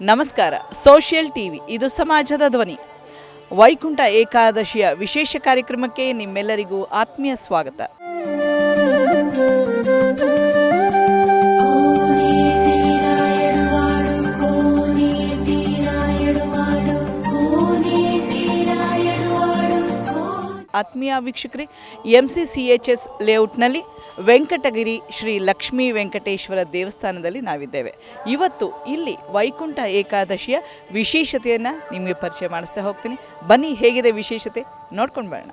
ನಮಸ್ಕಾರ, social TV, ಇದು ಸಮಾಜದ ಧ್ವನಿ. ವೈಕುಂಠ ಏಕಾದಶಿಯ ವಿಶೇಷ ಕಾರ್ಯಕ್ರಮಕ್ಕೆ ನಿಮ್ಮೆಲ್ಲರಿಗೂ ಆತ್ಮೀಯ ಸ್ವಾಗತ. ಆತ್ಮೀಯ ವೀಕ್ಷಕರಿ M C C H S ಲೇಔಟ್ನಲ್ಲಿ Venkatagiri Shri Lakshmi Venkateshwara ದೇವಸ್ಥಾನದಲ್ಲಿ ನಾವಿದ್ದೇವೆ. ಇವತ್ತು ಇಲ್ಲಿ ವೈಕುಂಠ ಏಕಾದಶಿಯ ವಿಶೇಷತೆಯನ್ನು ನಿಮಗೆ ಪರಿಚಯ ಮಾಡಿಸ್ತಾ ಹೋಗ್ತೀನಿ. ಬನ್ನಿ, ಹೇಗಿದೆ ವಿಶೇಷತೆ? ನೋಡ್ಕೊಂಡು ಬರೋಣ.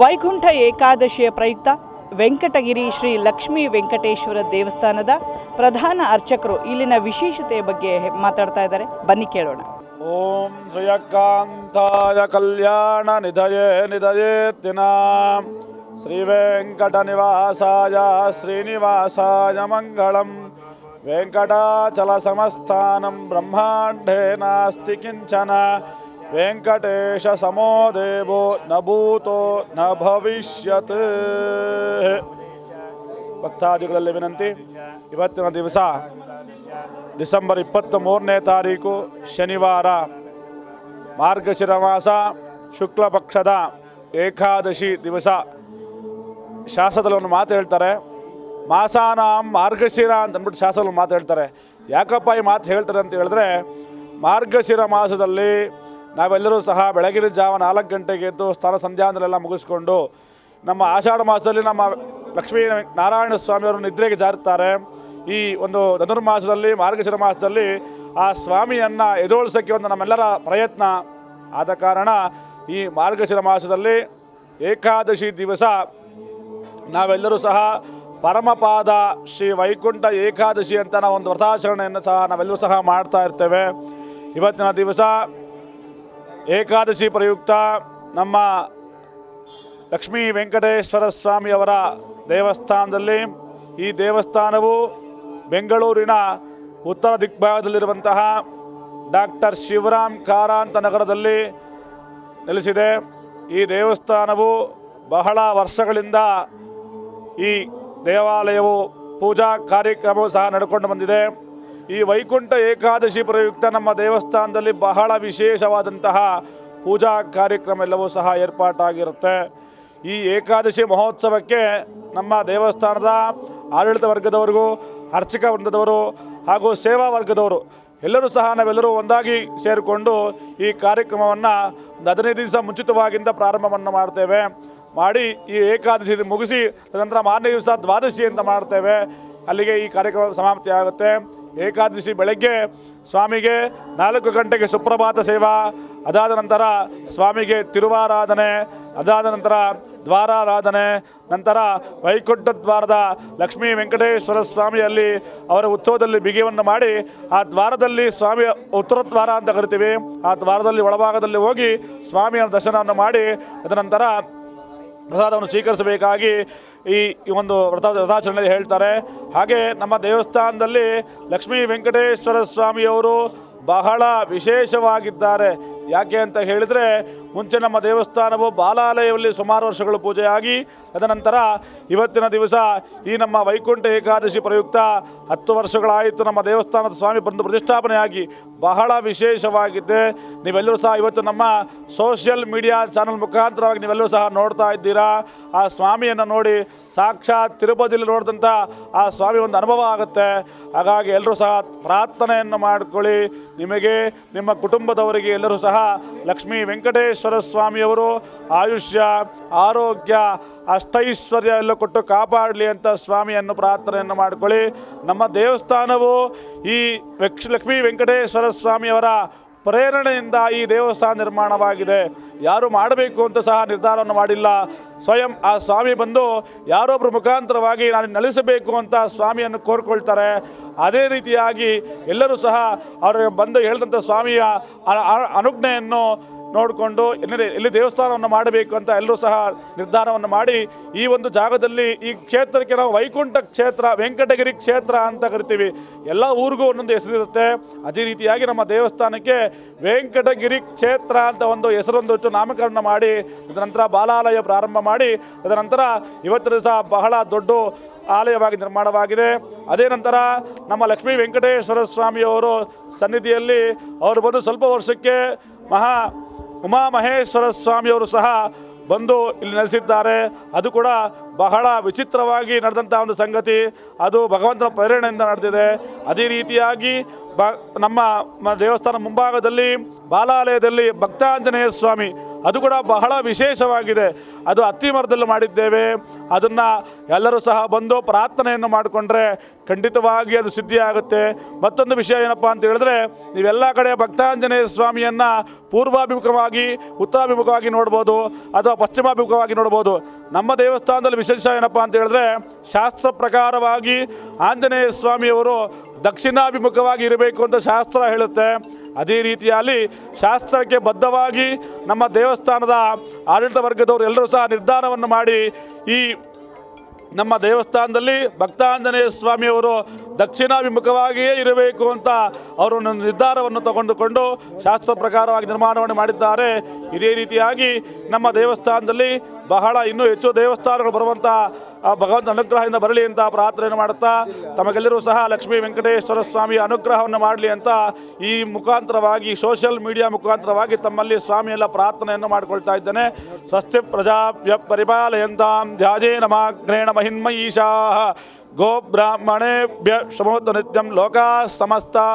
ವೈಕುಂಠ ಏಕಾದಶಿಯ ಪ್ರಯುಕ್ತ ವೆಂಕಟಗಿರಿ ಶ್ರೀ ಲಕ್ಷ್ಮೀ ವೆಂಕಟೇಶ್ವರ ದೇವಸ್ಥಾನದ ಪ್ರಧಾನ ಅರ್ಚಕರು ಇಲ್ಲಿನ ವಿಶೇಷತೆಯ ಬಗ್ಗೆ ಮಾತಾಡ್ತಾ ಇದ್ದಾರೆ. ಬನ್ನಿ ಕೇಳೋಣ. ಓಂ ಶ್ರೀಯಕಾಂತಾಯ ಕಲ್ಯಾಣ ನಿಧಯೇ ನಿಧಯೇತ್ತಿನ ಶ್ರೀ ವೆಂಕಟ ನಿವಾಸಾಯ ಶ್ರೀನಿವಾಸಾಯ ಮಂಗಳಂ. ವೆಂಕಟಾಚಲ ಸಮಸ್ಥಾನಂ ಬ್ರಹ್ಮಾಂಡೇ ನಾಸ್ತಿ ಕಿಂಚನ. ವೆಂಕಟೇಶ ಸಮೋ ದೇವೋ ನ ಭೂತೋ ನ ಭವಿಷ್ಯತ್. ಭಕ್ತಾದಿಗಳಲ್ಲಿ ವಿನಂತಿ, ಇವತ್ತಿನ ದಿವಸ ಡಿಸೆಂಬರ್ ಇಪ್ಪತ್ತ ಮೂರನೇ ತಾರೀಕು ಶನಿವಾರ ಮಾರ್ಗಶಿರ ಮಾಸ ಶುಕ್ಲ ಪಕ್ಷದ ಏಕಾದಶಿ ದಿವಸ. ಶಾಸ್ತ್ರದಲ್ಲಿ ಒಂದು ಮಾತು ಹೇಳ್ತಾರೆ, ಮಾಸಾನ ಮಾರ್ಗಶಿರ ಅಂತ ಅಂದ್ಬಿಟ್ಟು ಶಾಸ್ತ್ರದಲ್ಲಿ ಮಾತು ಹೇಳ್ತಾರೆ. ಯಾಕಪ್ಪ ಈ ಮಾತು ಹೇಳ್ತಾರೆ ಅಂತ ಹೇಳಿದ್ರೆ, ಮಾರ್ಗಶಿರ ಮಾಸದಲ್ಲಿ ನಾವೆಲ್ಲರೂ ಸಹ ಬೆಳಗಿನ ಜಾವ ನಾಲ್ಕು ಗಂಟೆಗೆ ಎದ್ದು ಸ್ಥಾನ ಸಂಧ್ಯಾಂದಲೆಲ್ಲ ಮುಗಿಸ್ಕೊಂಡು ನಮ್ಮ ಆಷಾಢ ಮಾಸದಲ್ಲಿ ನಮ್ಮ ಲಕ್ಷ್ಮೀ ನಾರಾಯಣ ಸ್ವಾಮಿಯವರು ನಿದ್ರೆಗೆ ಜಾರುತ್ತಾರೆ. ಈ ಒಂದು ಧನುರ್ಮಾಸದಲ್ಲಿ, ಮಾರ್ಗಶಿರ ಮಾಸದಲ್ಲಿ ಆ ಸ್ವಾಮಿಯನ್ನು ಎದುರಿಸೋಕ್ಕೆ ಒಂದು ನಮ್ಮೆಲ್ಲರ ಪ್ರಯತ್ನ. ಆದ ಕಾರಣ ಈ ಮಾರ್ಗಶಿರ ಮಾಸದಲ್ಲಿ ಏಕಾದಶಿ ದಿವಸ ನಾವೆಲ್ಲರೂ ಸಹ ಪರಮಪಾದ ಶ್ರೀ ವೈಕುಂಠ ಏಕಾದಶಿ ಅಂತ ನಾವು ಒಂದು ವ್ರತಾಚರಣೆಯನ್ನು ಸಹ ನಾವೆಲ್ಲರೂ ಸಹ ಮಾಡ್ತಾ ಇರ್ತೇವೆ. ಇವತ್ತಿನ ದಿವಸ ಏಕಾದಶಿ ಪ್ರಯುಕ್ತ ನಮ್ಮ ಲಕ್ಷ್ಮೀ ವೆಂಕಟೇಶ್ವರ ಸ್ವಾಮಿಯವರ ದೇವಸ್ಥಾನದಲ್ಲಿ ಈ ದೇವಸ್ಥಾನವು ಬೆಂಗಳೂರಿನ ಉತ್ತರ ದಿಗ್ಭಾಗದಲ್ಲಿರುವಂತಹ ಡಾಕ್ಟರ್ ಶಿವರಾಮ್ ಕಾರಾಂತ ನಗರದಲ್ಲಿ ನೆಲೆಸಿದೆ. ಈ ದೇವಸ್ಥಾನವು ಬಹಳ ವರ್ಷಗಳಿಂದ ಈ ದೇವಾಲಯವು ಪೂಜಾ ಕಾರ್ಯಕ್ರಮವು ಸಹ ನಡ್ಕೊಂಡು ಬಂದಿದೆ. ಈ ವೈಕುಂಠ ಏಕಾದಶಿ ಪ್ರಯುಕ್ತ ನಮ್ಮ ದೇವಸ್ಥಾನದಲ್ಲಿ ಬಹಳ ವಿಶೇಷವಾದಂತಹ ಪೂಜಾ ಕಾರ್ಯಕ್ರಮ ಎಲ್ಲವೂ ಸಹ ಏರ್ಪಾಟಾಗಿರುತ್ತೆ. ಈ ಏಕಾದಶಿ ಮಹೋತ್ಸವಕ್ಕೆ ನಮ್ಮ ದೇವಸ್ಥಾನದ ಆಡಳಿತ ವರ್ಗದವರಿಗೂ ಅರ್ಚಕ ವೃಂದದವರು ಹಾಗೂ ಸೇವಾ ವರ್ಗದವರು ಎಲ್ಲರೂ ಸಹ ನಾವೆಲ್ಲರೂ ಒಂದಾಗಿ ಸೇರಿಕೊಂಡು ಈ ಕಾರ್ಯಕ್ರಮವನ್ನು ಒಂದು ಹದಿನೈದು ದಿವಸ ಮುಂಚಿತವಾಗಿಂದ ಪ್ರಾರಂಭವನ್ನು ಮಾಡ್ತೇವೆ. ಮಾಡಿ ಈ ಏಕಾದಶಿ ಮುಗಿಸಿ, ತದನಂತರ ಮಾರನೇ ದಿವಸ ದ್ವಾದಶಿ ಅಂತ ಮಾಡ್ತೇವೆ. ಅಲ್ಲಿಗೆ ಈ ಕಾರ್ಯಕ್ರಮ ಸಮಾಪ್ತಿ ಆಗುತ್ತೆ ಏಕಾದಶಿ ಬೆಳಗ್ಗೆ ಸ್ವಾಮಿಗೆ ನಾಲ್ಕು ಗಂಟೆಗೆ ಸುಪ್ರಭಾತ ಸೇವಾ, ಅದಾದ ನಂತರ ಸ್ವಾಮಿಗೆ ತಿರುವಾರಾಧನೆ, ಅದಾದ ನಂತರ ದ್ವಾರಾರಾಧನೆ, ನಂತರ ವೈಕುಂಠ ದ್ವಾರದ ಲಕ್ಷ್ಮೀ ವೆಂಕಟೇಶ್ವರ ಸ್ವಾಮಿಯಲ್ಲಿ ಅವರ ಉತ್ಸವದಲ್ಲಿ ಬಿಗಿಯನ್ನು ಮಾಡಿ ಆ ದ್ವಾರದಲ್ಲಿ ಸ್ವಾಮಿಯ ಉತ್ತರ ದ್ವಾರ ಅಂತ ಕರಿತೀವಿ. ಆ ದ್ವಾರದಲ್ಲಿ ಒಳಭಾಗದಲ್ಲಿ ಹೋಗಿ ಸ್ವಾಮಿಯ ದರ್ಶನವನ್ನು ಮಾಡಿ ತದನಂತರ ಪ್ರಸಾದವನ್ನು ಸ್ವೀಕರಿಸಬೇಕಾಗಿ ಈ ಒಂದು ವ್ರತ, ವ್ರತಾಚರಣೆಯಲ್ಲಿ ಹೇಳ್ತಾರೆ. ಹಾಗೆ ನಮ್ಮ ದೇವಸ್ಥಾನದಲ್ಲಿ ಲಕ್ಷ್ಮೀ ವೆಂಕಟೇಶ್ವರ ಸ್ವಾಮಿಯವರು ಬಹಳ ವಿಶೇಷವಾಗಿದ್ದಾರೆ. ಯಾಕೆ ಅಂತ ಹೇಳಿದರೆ ಮುಂಚೆ ನಮ್ಮ ದೇವಸ್ಥಾನವು ಬಾಲಾಲಯದಲ್ಲಿ ಸುಮಾರು ವರ್ಷಗಳು ಪೂಜೆಯಾಗಿ, ತದನಂತರ ಇವತ್ತಿನ ದಿವಸ ಈ ನಮ್ಮ ವೈಕುಂಠ ಏಕಾದಶಿ ಪ್ರಯುಕ್ತ ಹತ್ತು ವರ್ಷಗಳಾಯಿತು ನಮ್ಮ ದೇವಸ್ಥಾನದ ಸ್ವಾಮಿ ಬಂದು ಪ್ರತಿಷ್ಠಾಪನೆಯಾಗಿ. ಬಹಳ ವಿಶೇಷವಾಗಿದೆ. ನೀವೆಲ್ಲರೂ ಸಹ ಇವತ್ತು ನಮ್ಮ ಸೋಷಿಯಲ್ ಮೀಡಿಯಾ ಚಾನಲ್ ಮುಖಾಂತರವಾಗಿ ನೀವೆಲ್ಲರೂ ಸಹ ನೋಡ್ತಾ ಇದ್ದೀರಾ. ಆ ಸ್ವಾಮಿಯನ್ನು ನೋಡಿ ಸಾಕ್ಷಾತ್ ತಿರುಪತಿಯಲ್ಲಿ ನೋಡಿದಂಥ ಆ ಸ್ವಾಮಿ ಒಂದು ಅನುಭವ ಆಗುತ್ತೆ. ಹಾಗಾಗಿ ಎಲ್ಲರೂ ಸಹ ಪ್ರಾರ್ಥನೆಯನ್ನು ಮಾಡಿಕೊಳ್ಳಿ. ನಿಮಗೆ, ನಿಮ್ಮ ಕುಟುಂಬದವರಿಗೆ ಎಲ್ಲರೂ ಸಹ ಲಕ್ಷ್ಮೀ ವೆಂಕಟೇಶ್ವರ ಸ್ವಾಮಿಯವರು ಆಯುಷ್ಯ, ಆರೋಗ್ಯ, ಅಷ್ಟೈಶ್ವರ್ಯ ಎಲ್ಲ ಕೊಟ್ಟು ಕಾಪಾಡಲಿ ಅಂತ ಸ್ವಾಮಿಯನ್ನು ಪ್ರಾರ್ಥನೆಯನ್ನು ಮಾಡಿಕೊಳ್ಳಿ. ನಮ್ಮ ದೇವಸ್ಥಾನವು ಈ ಲಕ್ಷ್ಮೀ ವೆಂಕಟೇಶ್ವರ ಸ್ವಾಮಿಯವರ ಪ್ರೇರಣೆಯಿಂದ ಈ ದೇವಸ್ಥಾನ ನಿರ್ಮಾಣವಾಗಿದೆ. ಯಾರು ಮಾಡಬೇಕು ಅಂತ ಸಹ ನಿರ್ಧಾರವನ್ನು ಮಾಡಿಲ್ಲ. ಸ್ವಯಂ ಆ ಸ್ವಾಮಿ ಬಂದು ಯಾರೊಬ್ಬರು ಮುಖಾಂತರವಾಗಿ ನಾನು ನೆಲೆಸಬೇಕು ಅಂತ ಸ್ವಾಮಿಯನ್ನು ಕೋರ್ಕೊಳ್ತಾರೆ. ಅದೇ ರೀತಿಯಾಗಿ ಎಲ್ಲರೂ ಸಹ ಅವರು ಬಂದು ಹೇಳಿದಂಥ ಸ್ವಾಮಿಯ ಅನುಜ್ಞೆಯನ್ನು ನೋಡಿಕೊಂಡು ಎಲ್ಲಿ ಎಲ್ಲಿ ದೇವಸ್ಥಾನವನ್ನು ಮಾಡಬೇಕು ಅಂತ ಎಲ್ಲರೂ ಸಹ ನಿರ್ಧಾರವನ್ನು ಮಾಡಿ ಈ ಒಂದು ಜಾಗದಲ್ಲಿ ಈ ಕ್ಷೇತ್ರಕ್ಕೆ ನಾವು ವೈಕುಂಠ ಕ್ಷೇತ್ರ, ವೆಂಕಟಗಿರಿ ಕ್ಷೇತ್ರ ಅಂತ ಕರಿತೀವಿ. ಎಲ್ಲ ಊರಿಗೂ ಒಂದೊಂದು ಹೆಸರಿರುತ್ತೆ ಅದೇ ರೀತಿಯಾಗಿ ನಮ್ಮ ದೇವಸ್ಥಾನಕ್ಕೆ ವೆಂಕಟಗಿರಿ ಕ್ಷೇತ್ರ ಅಂತ ಒಂದು ಹೆಸರೊಂದು ಇಟ್ಟು ನಾಮಕರಣ ಮಾಡಿ, ತದನಂತರ ಬಾಲಾಲಯ ಪ್ರಾರಂಭ ಮಾಡಿ, ತದನಂತರ ಇವತ್ತಿನ ದಿವಸ ಬಹಳ ದೊಡ್ಡ ಆಲಯವಾಗಿ ನಿರ್ಮಾಣವಾಗಿದೆ. ಅದೇ ನಂತರ ನಮ್ಮ ಲಕ್ಷ್ಮೀ ವೆಂಕಟೇಶ್ವರ ಸ್ವಾಮಿಯವರು ಸನ್ನಿಧಿಯಲ್ಲಿ, ಅವರು ಬಂದು ಸ್ವಲ್ಪ ವರ್ಷಕ್ಕೆ ಮಹಾ ಉಮಾಮಹೇಶ್ವರ ಸ್ವಾಮಿಯವರು ಸಹ ಬಂದು ಇಲ್ಲಿ ನೆಲೆಸಿದ್ದಾರೆ. ಅದು ಕೂಡ ಬಹಳ ವಿಚಿತ್ರವಾಗಿ ನಡೆದಂಥ ಒಂದು ಸಂಗತಿ. ಅದು ಭಗವಂತನ ಪ್ರೇರಣೆಯಿಂದ ನಡೆದಿದೆ. ಅದೇ ರೀತಿಯಾಗಿ ಬ ನಮ್ಮ ದೇವಸ್ಥಾನ ಮುಂಭಾಗದಲ್ಲಿ ಬಾಲಾಲಯದಲ್ಲಿ ಭಕ್ತಾಂಜನೇಯ ಸ್ವಾಮಿ ಅದು ಕೂಡ ಬಹಳ ವಿಶೇಷವಾಗಿದೆ. ಅದು ಅತ್ತಿ ಮರದಲ್ಲಿ ಮಾಡಿದ್ದೇವೆ. ಅದನ್ನು ಎಲ್ಲರೂ ಸಹ ಬಂದು ಪ್ರಾರ್ಥನೆಯನ್ನು ಮಾಡಿಕೊಂಡ್ರೆ ಖಂಡಿತವಾಗಿ ಅದು ಸಿದ್ಧಿಯಾಗುತ್ತೆ. ಮತ್ತೊಂದು ವಿಷಯ ಏನಪ್ಪ ಅಂತ ಹೇಳಿದ್ರೆ, ನೀವೆಲ್ಲ ಕಡೆ ಭಕ್ತಾಂಜನೇಯ ಸ್ವಾಮಿಯನ್ನು ಪೂರ್ವಾಭಿಮುಖವಾಗಿ, ಉತ್ತರಾಭಿಮುಖವಾಗಿ ನೋಡ್ಬೋದು, ಅಥವಾ ಪಶ್ಚಿಮಾಭಿಮುಖವಾಗಿ ನೋಡ್ಬೋದು. ನಮ್ಮ ದೇವಸ್ಥಾನದಲ್ಲಿ ವಿಶೇಷ ಏನಪ್ಪ ಅಂತ ಹೇಳಿದ್ರೆ, ಶಾಸ್ತ್ರ ಪ್ರಕಾರವಾಗಿ ಆಂಜನೇಯ ಸ್ವಾಮಿಯವರು ದಕ್ಷಿಣಾಭಿಮುಖವಾಗಿ ಇರಬೇಕು ಅಂತ ಶಾಸ್ತ್ರ ಹೇಳುತ್ತೆ. ಅದೇ ರೀತಿಯಲ್ಲಿ ಶಾಸ್ತ್ರಕ್ಕೆ ಬದ್ಧವಾಗಿ ನಮ್ಮ ದೇವಸ್ಥಾನದ ಆಡಳಿತ ವರ್ಗದವರು ಎಲ್ಲರೂ ಸಹ ನಿರ್ಧಾರವನ್ನು ಮಾಡಿ ಈ ನಮ್ಮ ದೇವಸ್ಥಾನದಲ್ಲಿ ಭಕ್ತಾಂಜನೇಯ ಸ್ವಾಮಿಯವರು ದಕ್ಷಿಣಾಭಿಮುಖವಾಗಿಯೇ ಇರಬೇಕು ಅಂತ ಅವರು ನಿರ್ಧಾರವನ್ನು ತಗೊಂಡುಕೊಂಡು ಶಾಸ್ತ್ರ ಪ್ರಕಾರವಾಗಿ ನಿರ್ಮಾಣವನ್ನು ಮಾಡಿದ್ದಾರೆ. ಇದೇ ರೀತಿಯಾಗಿ ನಮ್ಮ ದೇವಸ್ಥಾನದಲ್ಲಿ ಬಹಳ ಇನ್ನೂ ಹೆಚ್ಚು ದೇವಸ್ಥಾನಗಳು ಬರುವಂಥ ಆ ಭಗವಂತ ಅನುಗ್ರಹದಿಂದ ಬರಲಿ ಅಂತ ಪ್ರಾರ್ಥನೆಯನ್ನು ಮಾಡುತ್ತಾ ತಮಗೆಲ್ಲರೂ ಸಹ ಲಕ್ಷ್ಮೀ ವೆಂಕಟೇಶ್ವರ ಸ್ವಾಮಿಯ ಅನುಗ್ರಹವನ್ನು ಮಾಡಲಿ ಅಂತ ಈ ಮುಖಾಂತರವಾಗಿ ಸೋಷಿಯಲ್ ಮೀಡಿಯಾ ಮುಖಾಂತರವಾಗಿ ತಮ್ಮಲ್ಲಿ ಸ್ವಾಮಿಯೆಲ್ಲ ಪ್ರಾರ್ಥನೆಯನ್ನು ಮಾಡಿಕೊಳ್ತಾ ಇದ್ದೇನೆ. ಸ್ವಸ್ತಿ ಪ್ರಜಾಭ್ಯ ಪರಿಪಾಲಯಂತಾಂ ಧ್ಯಾಜೇ ನಮಾಗ್ರೇಣ ಮಹಿನ್ಮಯೀಶಾ गोब्राह्मणे शमोतु नित्यं लोका समस्ता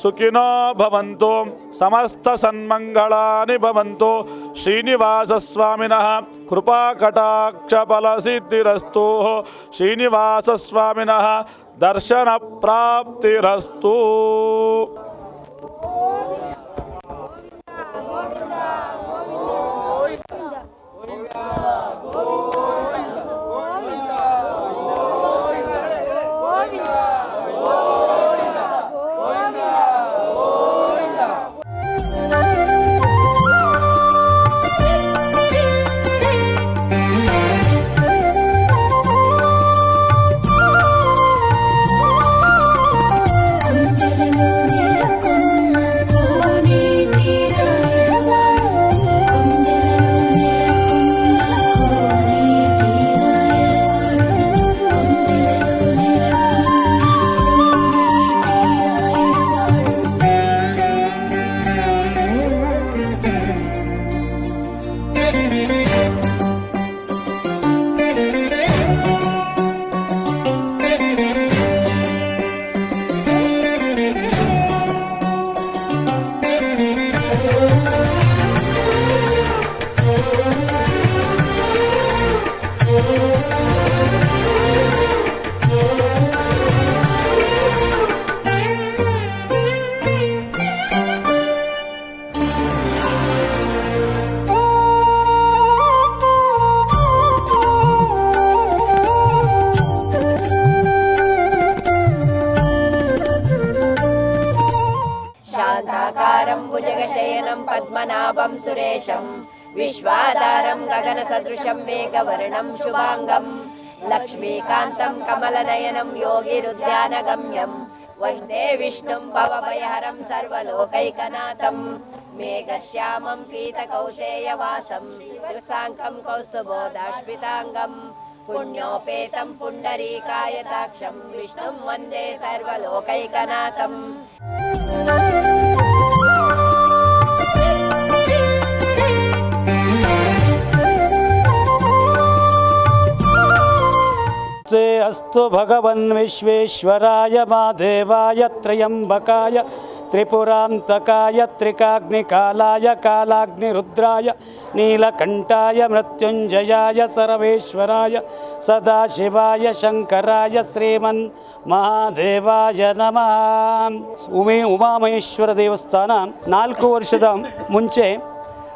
सुखिनो भवन्तु समस्तसन्मङ्गलानि भवन्तु। श्रीनिवासस्वामिनः कृपाकटाक्षफलसिद्धिरस्तु श्रीनिवासस्वामिनः दर्शनप्राप्तिरस्तु। దివ్యశం విశ్వాధారం గగన సదృశం మేఘవర్ణం శుభాంగం. లక్ష్మీకాంతం కమలనయనం యోగిరుద్యానగమ్యం. వందే విష్ణుం భవభయహరం సర్వలోకైకనాథం. మేఘశ్యామం పీతకౌశేయవాసం త్రిసాంకం కౌస్తుభోదాశ్వితాంగం. పుణ్యోపేతం పుండరీకాయతాక్షం విష్ణుం వందే సర్వలోకైకనాథం. ते अस्तु भगवन् विश्वेश्वराय माधेवाय त्र्यम्बकाय त्रिपुरान्तकाय त्रिकाग्निकालाय कालाग्निरुद्राय नीलकण्ठाय मृत्युञ्जयाय सर्वेश्वराय सदाशिवाय शङ्कराय श्रीमन् ಮಹಾದೇವಾಯ ನಮಃ ಉಮೇ ಉಮಾಮಹೇಶ್ವರ ದೇವಸ್ಥಾನ ನಾಲ್ಕು ವರ್ಷದ ಮುಂಚೆ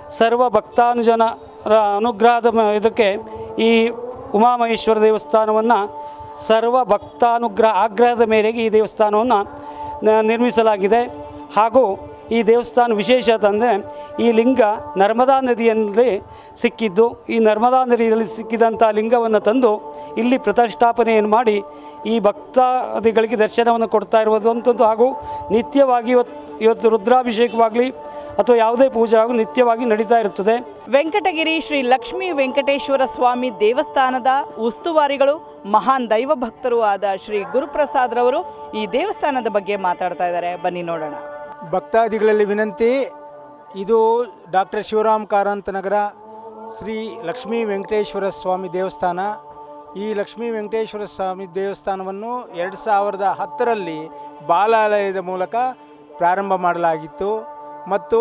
ಸರ್ವ ಭಕ್ತಾನುಜನರ ಅನುಗ್ರಹದ ಮ- ಇದಕ್ಕೆ ಈ ಉಮಾಮಹೇಶ್ವರ ದೇವಸ್ಥಾನವನ್ನು ಸರ್ವ ಭಕ್ತಾನುಗ್ರಹ ಆಗ್ರಹದ ಮೇರೆಗೆ ಈ ದೇವಸ್ಥಾನವನ್ನು ನಿರ್ಮಿಸಲಾಗಿದೆ. ಹಾಗೂ ಈ ದೇವಸ್ಥಾನ ವಿಶೇಷ ಅಂದರೆ ಈ ಲಿಂಗ ನರ್ಮದಾ ನದಿಯಲ್ಲಿ ಸಿಕ್ಕಿದ್ದು. ಈ ನರ್ಮದಾ ನದಿಯಲ್ಲಿ ಸಿಕ್ಕಿದಂಥ ಲಿಂಗವನ್ನು ತಂದು ಇಲ್ಲಿ ಪ್ರತಿಷ್ಠಾಪನೆಯನ್ನು ಮಾಡಿ ಈ ಭಕ್ತಾದಿಗಳಿಗೆ ದರ್ಶನವನ್ನು ಕೊಡ್ತಾ ಇರುವಂಥದ್ದು ಹಾಗೂ ನಿತ್ಯವಾಗಿ ಇವತ್ತು ಇವತ್ತು ರುದ್ರಾಭಿಷೇಕವಾಗಲಿ ಅಥವಾ ಯಾವುದೇ ಪೂಜೆ ಆಗು ನಿತ್ಯವಾಗಿ ನಡೀತಾ ಇರುತ್ತದೆ. ವೆಂಕಟಗಿರಿ ಶ್ರೀ ಲಕ್ಷ್ಮೀ ವೆಂಕಟೇಶ್ವರ ಸ್ವಾಮಿ ದೇವಸ್ಥಾನದ ಉಸ್ತುವಾರಿಗಳು ಮಹಾನ್ ದೈವ ಭಕ್ತರು ಆದ ಶ್ರೀ ಗುರುಪ್ರಸಾದ್ರವರು ಈ ದೇವಸ್ಥಾನದ ಬಗ್ಗೆ ಮಾತಾಡ್ತಾ ಇದ್ದಾರೆ. ಬನ್ನಿ ನೋಡೋಣ. ಭಕ್ತಾದಿಗಳಲ್ಲಿ ವಿನಂತಿ ಇದು ಡಾಕ್ಟರ್ ಶಿವರಾಮ್ ಕಾರಂತ ನಗರ ಶ್ರೀ ಲಕ್ಷ್ಮೀ ವೆಂಕಟೇಶ್ವರ ಸ್ವಾಮಿ ದೇವಸ್ಥಾನ. ಈ ಲಕ್ಷ್ಮೀ ವೆಂಕಟೇಶ್ವರ ಸ್ವಾಮಿ ದೇವಸ್ಥಾನವನ್ನು ಎರಡು ಸಾವಿರದ ಹತ್ತರಲ್ಲಿ ಬಾಲಾಲಯದ ಮೂಲಕ ಪ್ರಾರಂಭ ಮಾಡಲಾಗಿತ್ತು. ಮತ್ತು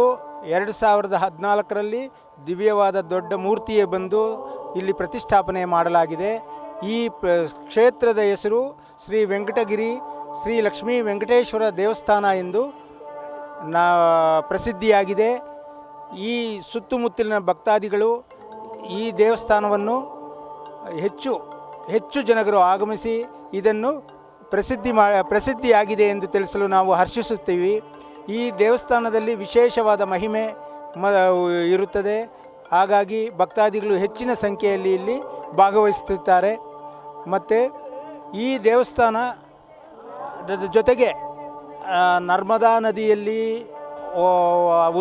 ಎರಡು ಸಾವಿರದ ಹದಿನಾಲ್ಕರಲ್ಲಿ ದಿವ್ಯವಾದ ದೊಡ್ಡ ಮೂರ್ತಿಯೇ ಬಂದು ಇಲ್ಲಿ ಪ್ರತಿಷ್ಠಾಪನೆ ಮಾಡಲಾಗಿದೆ. ಈ ಕ್ಷೇತ್ರದ ಹೆಸರು ಶ್ರೀ ವೆಂಕಟಗಿರಿ, ಶ್ರೀ ಲಕ್ಷ್ಮೀ ವೆಂಕಟೇಶ್ವರ ದೇವಸ್ಥಾನ ಎಂದು ನಾ, ಪ್ರಸಿದ್ಧಿಯಾಗಿದೆ. ಈ ಸುತ್ತಮುತ್ತಲಿನ ಭಕ್ತಾದಿಗಳು ಈ ದೇವಸ್ಥಾನವನ್ನು ಹೆಚ್ಚು ಹೆಚ್ಚು ಜನಗರು ಆಗಮಿಸಿ ಇದನ್ನು ಪ್ರಸಿದ್ಧಿ ಮಾ, ಪ್ರಸಿದ್ಧಿಯಾಗಿದೆ ಎಂದು ತಿಳಿಸಲು ನಾವು ಹರ್ಷಿಸುತ್ತೀವಿ. ಈ ದೇವಸ್ಥಾನದಲ್ಲಿ ವಿಶೇಷವಾದ ಮಹಿಮೆ ಮ ಇರುತ್ತದೆ. ಹಾಗಾಗಿ ಭಕ್ತಾದಿಗಳು ಹೆಚ್ಚಿನ ಸಂಖ್ಯೆಯಲ್ಲಿ ಇಲ್ಲಿ ಭಾಗವಹಿಸುತ್ತಿದ್ದಾರೆ. ಮತ್ತು ಈ ದೇವಸ್ಥಾನ ಜೊತೆಗೆ ನರ್ಮದಾ ನದಿಯಲ್ಲಿ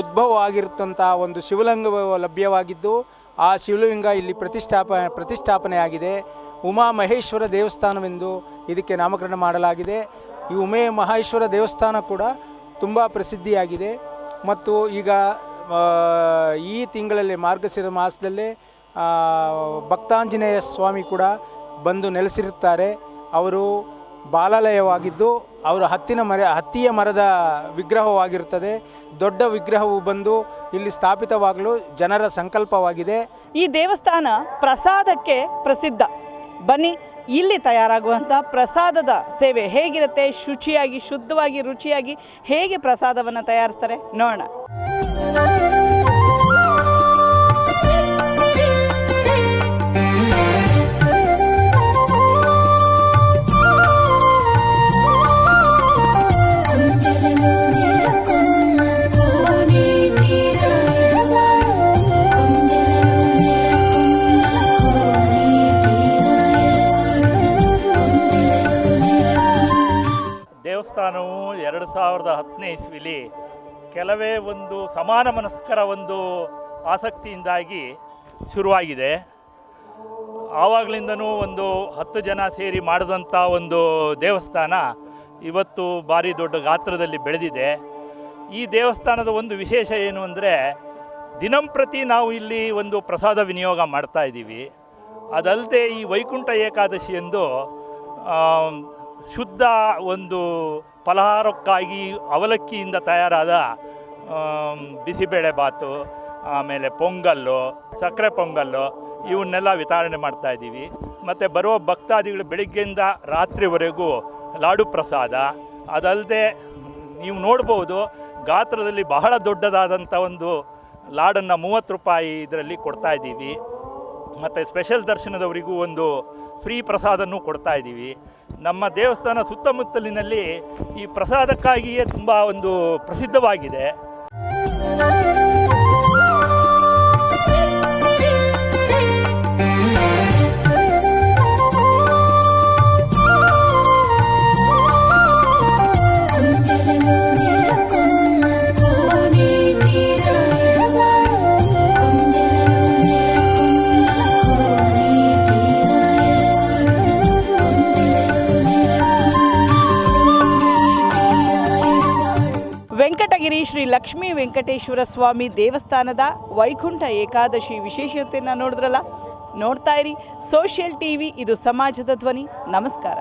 ಉದ್ಭವ ಆಗಿರುತ್ತಂಥ ಒಂದು ಶಿವಲಿಂಗ ಲಭ್ಯವಾಗಿದ್ದು, ಆ ಶಿವಲಿಂಗ ಇಲ್ಲಿ ಪ್ರತಿಷ್ಠಾಪ, ಪ್ರತಿಷ್ಠಾಪನೆಯಾಗಿದೆ. ಉಮಾ ಮಹೇಶ್ವರ ದೇವಸ್ಥಾನವೆಂದು ಇದಕ್ಕೆ ನಾಮಕರಣ ಮಾಡಲಾಗಿದೆ. ಈ ಉಮೇ ಮಹೇಶ್ವರ ದೇವಸ್ಥಾನ ಕೂಡ ತುಂಬ ಪ್ರಸಿದ್ಧಿಯಾಗಿದೆ. ಮತ್ತು ಈಗ ಈ ತಿಂಗಳಲ್ಲಿ ಮಾರ್ಗಶಿರ ಮಾಸದಲ್ಲೇ ಭಕ್ತಾಂಜನೇಯ ಸ್ವಾಮಿ ಕೂಡ ಬಂದು ನೆಲೆಸಿರುತ್ತಾರೆ. ಅವರು ಬಾಲಾಲಯವಾಗಿದ್ದು, ಅವರ ಹತ್ತಿನ ಮರ, ಹತ್ತಿಯ ಮರದ ವಿಗ್ರಹವಾಗಿರುತ್ತದೆ. ದೊಡ್ಡ ವಿಗ್ರಹವು ಬಂದು ಇಲ್ಲಿ ಸ್ಥಾಪಿತವಾಗಲು ಜನರ ಸಂಕಲ್ಪವಾಗಿದೆ. ಈ ದೇವಸ್ಥಾನ ಪ್ರಸಾದಕ್ಕೆ ಪ್ರಸಿದ್ಧ. ಬನ್ನಿ ಇಲ್ಲಿ ತಯಾರಾಗುವಂಥ ಪ್ರಸಾದದ ಸೇವೆ ಹೇಗಿರುತ್ತೆ? ಶುಚಿಯಾಗಿ ಶುದ್ಧವಾಗಿ ರುಚಿಯಾಗಿ ಹೇಗೆ ಪ್ರಸಾದವನ್ನು ತಯಾರಿಸ್ತಾರೆ? ನೋಡೋಣ. ಇಸ್ವಿಲಿ ಕೆಲವೇ ಒಂದು ಸಮಾನ ಮನಸ್ಕರ ಒಂದು ಆಸಕ್ತಿಯಿಂದಾಗಿ ಶುರುವಾಗಿದೆ. ಆವಾಗಲಿಂದನೂ ಒಂದು ಹತ್ತು ಜನ ಸೇರಿ ಮಾಡಿದಂಥ ಒಂದು ದೇವಸ್ಥಾನ ಇವತ್ತು ಭಾರಿ ದೊಡ್ಡ ಗಾತ್ರದಲ್ಲಿ ಬೆಳೆದಿದೆ. ಈ ದೇವಸ್ಥಾನದ ಒಂದು ವಿಶೇಷ ಏನು ಅಂದರೆ ದಿನಂಪ್ರತಿ ನಾವು ಇಲ್ಲಿ ಒಂದು ಪ್ರಸಾದ ವಿನಿಯೋಗ ಮಾಡ್ತಾ ಇದ್ದೀವಿ. ಅದಲ್ಲದೆ ಈ ವೈಕುಂಠ ಏಕಾದಶಿ ಎಂದು ಶುದ್ಧ ಒಂದು ಫಲಹಾರಕ್ಕಾಗಿ ಅವಲಕ್ಕಿಯಿಂದ ತಯಾರಾದ ಬಿಸಿಬೇಳೆ ಬಾತು, ಆಮೇಲೆ ಪೊಂಗಲ್ಲು, ಸಕ್ಕರೆ ಪೊಂಗಲ್ಲು, ಇವನ್ನೆಲ್ಲ ವಿತರಣೆ ಮಾಡ್ತಾ ಇದ್ದೀವಿ. ಮತ್ತು ಬರುವ ಭಕ್ತಾದಿಗಳು ಬೆಳಿಗ್ಗೆಯಿಂದ ರಾತ್ರಿವರೆಗೂ ಲಾಡು ಪ್ರಸಾದ ಅದಲ್ಲದೆ ನೀವು ನೋಡ್ಬೋದು ಗಾತ್ರದಲ್ಲಿ ಬಹಳ ದೊಡ್ಡದಾದಂಥ ಒಂದು ಲಾಡನ್ನು ಮೂವತ್ತು ರೂಪಾಯಿ ಇದರಲ್ಲಿ ಕೊಡ್ತಾ ಇದ್ದೀವಿ. ಮತ್ತು ಸ್ಪೆಷಲ್ ದರ್ಶನದವರಿಗೂ ಒಂದು ಫ್ರೀ ಪ್ರಸಾದನೂ ಕೊಡ್ತಾ ಇದ್ದೀವಿ. ನಮ್ಮ ದೇವಸ್ಥಾನ ಸುತ್ತಮುತ್ತಲಿನಲ್ಲಿ ಈ ಪ್ರಸಾದಕ್ಕಾಗಿಯೇ ತುಂಬ ಒಂದು ಪ್ರಸಿದ್ಧವಾಗಿದೆ. ಲಕ್ಷ್ಮೀ ವೆಂಕಟೇಶ್ವರ ಸ್ವಾಮಿ ದೇವಸ್ಥಾನದ ವೈಕುಂಠ ಏಕಾದಶಿ ವಿಶೇಷತೆಯನ್ನು ನೋಡಿದ್ರಲ್ಲ? ನೋಡ್ತಾ ಇರಿ. ಸೋಷಿಯಲ್ ಟಿ ವಿ ಇದು ಸಮಾಜದ ಧ್ವನಿ. ನಮಸ್ಕಾರ.